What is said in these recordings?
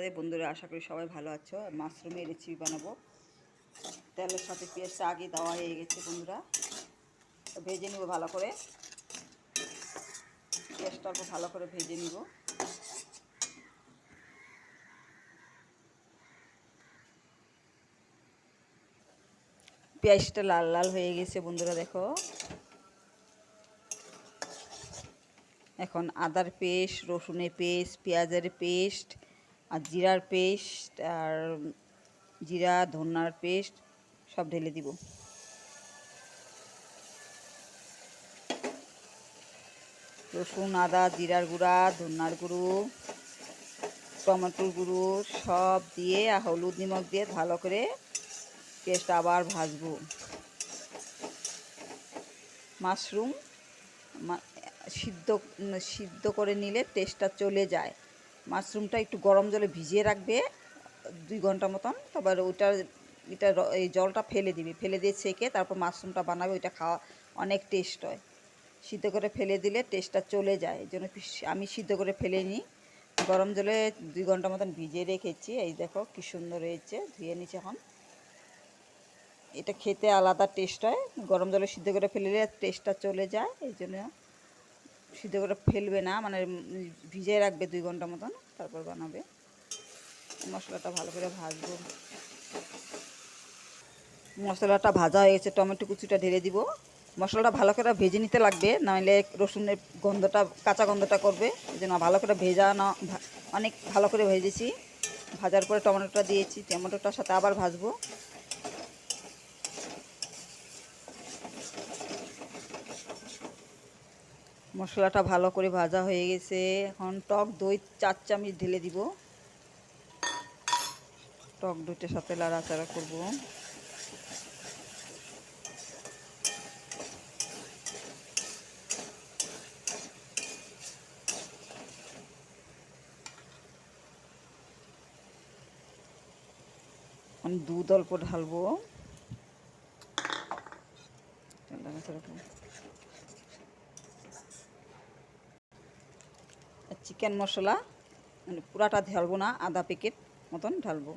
রাধে বন্ধুরা, আশা করি সবাই ভালো আছো। মাশরুমের রেসিপি বানাবো। তেলের সাথে পেঁয়াজটা আগে দেওয়া হয়ে গেছে বন্ধুরা। ভেজে নিব ভালো করে। পেঁয়াজটা অল্প ভালো করে ভেজে নিব। পেঁয়াজটা লাল লাল হয়ে গেছে বন্ধুরা, দেখো। এখন আদার পেস্ট, রসুনের পেস্ট, পেঁয়াজের পেস্ট আর জিরার পেস্ট আর জিরা ধনার পেস্ট সব ঢেলে দিব। রসুন, আদা, জিরার গুঁড়া ধনার গুঁড়ো, টমেটোর গুঁড়ো সব দিয়ে আর হলুদ নিমখ দিয়ে ভালো করে পেস্ট আবার ভাজবো। মাশরুম সিদ্ধ সিদ্ধ করে নিলে টেস্টটা চলে যায়। মাশরুমটা একটু গরম জলে ভিজিয়ে রাখবে, দুই ঘণ্টা মতন। তারপর ওইটা এটা এই জলটা ফেলে দিবি। ফেলে দিয়ে ছেঁকে তারপর মাশরুমটা বানাবে, ওইটা খাওয়া অনেক টেস্ট হয়। সিদ্ধ করে ফেলে দিলে টেস্টটা চলে যায়। এই জন্য আমি সিদ্ধ করে ফেলে নিই গরম জলে দুই ঘণ্টা মতন ভিজিয়ে রেখেছি। এই দেখো কী সুন্দর হয়েছে, ধুয়ে নিচ্ছে এখন। এটা খেতে আলাদা টেস্ট হয়। গরম জলে সিদ্ধ করে ফেলে দিলে টেস্টটা চলে যায়, এই জন্য সিদ্ধ করে ফেলবে না মানে ভিজিয়ে রাখবে দুই ঘণ্টা মতন, তারপর বানাবে। মশলাটা ভালো করে ভাজবো। মশলাটা ভাজা হয়ে গেছে, টমেটো কুচিটা ঢেলে দিব। মশলাটা ভালো করে ভেজে নিতে লাগবে, নাহলে রসুনের গন্ধটা, কাঁচা গন্ধটা করবে। এই জন্য ভালো করে ভেজা না অনেক ভালো করে ভেজেছি। ভাজার পরে টমেটোটা দিয়েছি, টমেটোটার সাথে আবার ভাজবো। মশলাটা ভালো করে ভাজা হয়ে গেছে। এখন টক দই চার চামচ ঢেলে দিব। টক দইটার সাথে লাড়াচাড়া করব। দুধ অল্প ঢালবো। লাড়াচাড়া চিকেন মশলা মানে পুরাটা ঢালবো না আধা প্যাকেট মতন ঢালবো।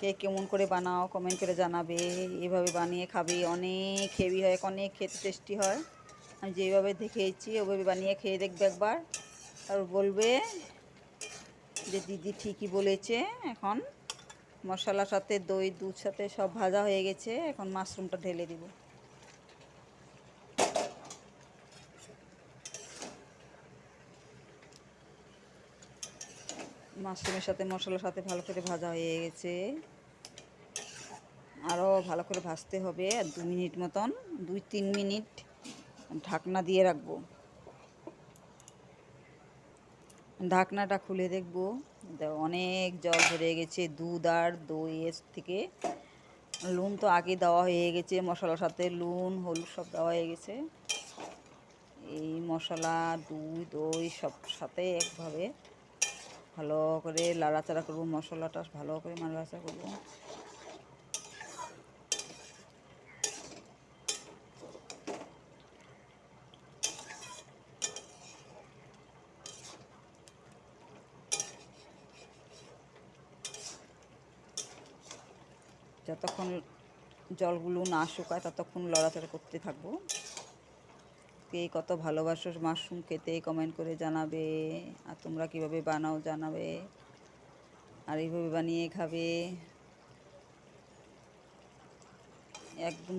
কে কেমন করে বানাও কমেন্ট করে জানাবে। এভাবে বানিয়ে খাবে, অনেক হেভি হয়, অনেক খেতে টেস্টি হয়। আমি যেভাবে দেখেছি, ওভাবে বানিয়ে খেয়ে দেখবে একবার। আর বলবে যে দিদি ঠিকই বলেছে, এখন মশলার সাথে দই, দুধ সাথে সব ভাজা হয়ে গেছে, এখন মাশরুমটা ঢেলে দিব। মাশরুমের সাথে মশলার সাথে ভালো করে ভাজা হয়ে গেছে। আরও ভালো করে ভাজতে হবে, আর দু মিনিট মতন, দুই তিন মিনিট ঢাকনা দিয়ে রাখব। ঢাকনাটা খুলে দেখব অনেক জল ধরে গেছে, দুধ আর দই এর থেকে। নুন তো আগে দেওয়া হয়ে গেছে, মশলার সাথে নুন হলুদ সব দেওয়া হয়ে গেছে। এই মশলা, দুধ, দই সব সাথে একভাবে ভালো করে লাড়াচাড়া করব, মশলাটা ভালো করে নাড়াচাড়া করব। যতক্ষণ জলগুলো না শুকায়, ততক্ষণ লড়াচড়া করতে থাকব। কে কত ভালোবাসো মাশরুম খেতে কমেন্ট করে জানাবে। আর তোমরা কীভাবে বানাও জানাবে। আর এইভাবে বানিয়ে খাবে। একদম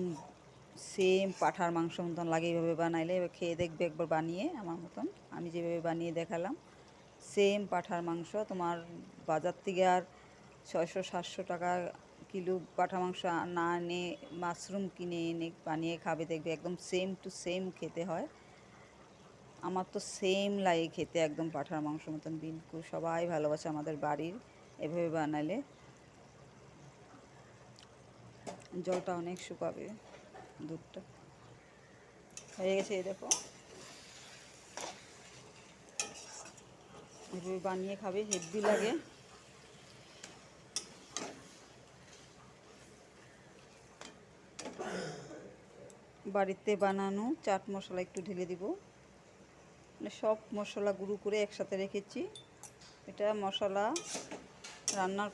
সেম পাঠার মাংস মতন লাগে এইভাবে বানাইলে। এবার খেয়ে দেখবে একবার বানিয়ে আমার মতন। আমি যেভাবে বানিয়ে দেখালাম সেম পাঠার মাংস। তোমার বাজার থেকে আর ছয়শো, সাতশো টাকা কিলো পাঠা মাংস না এনে মাশরুম কিনে এনে বানিয়ে খাবে, দেখবে একদম সেম টু সেম খেতে হয়। আমার তো সেম লাগে খেতে একদম পাঠার মাংস মতন, বিলকুল সবাই ভালোবাসে আমাদের বাড়ির, এভাবে বানালে। জলটা অনেক শুকাবে দুধটা। হয়ে গেছে এই দেখো। এভাবে বানিয়ে খাবে হেভি লাগে। বাড়িতে বানানো চাট মশলা একটু ঢেলে দিব। মানে সব মশলা গুঁড়ো করে একসাথে রেখেছি। এটা মশলা রান্নার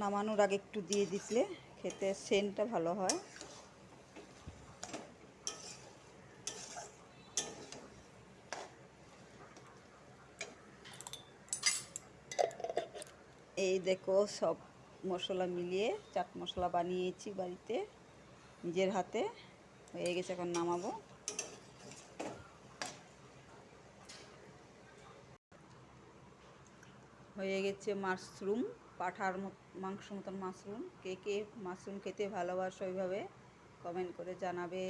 নামানোর আগে একটু দিয়ে দিলে খেতে সেন্টটা ভালো হয়। এই দেখো সব মশলা মিলিয়ে চাট মশলা বানিয়েছি বাড়িতে নিজের হাতে। হয়ে গেছে, এখন নামাবো। হয়ে গেছে মাশরুম, পাঠার মাংস মতন মাশরুম। কে কে মাশরুম খেতে ভালোবাসো ওইভাবে কমেন্ট করে জানাবে।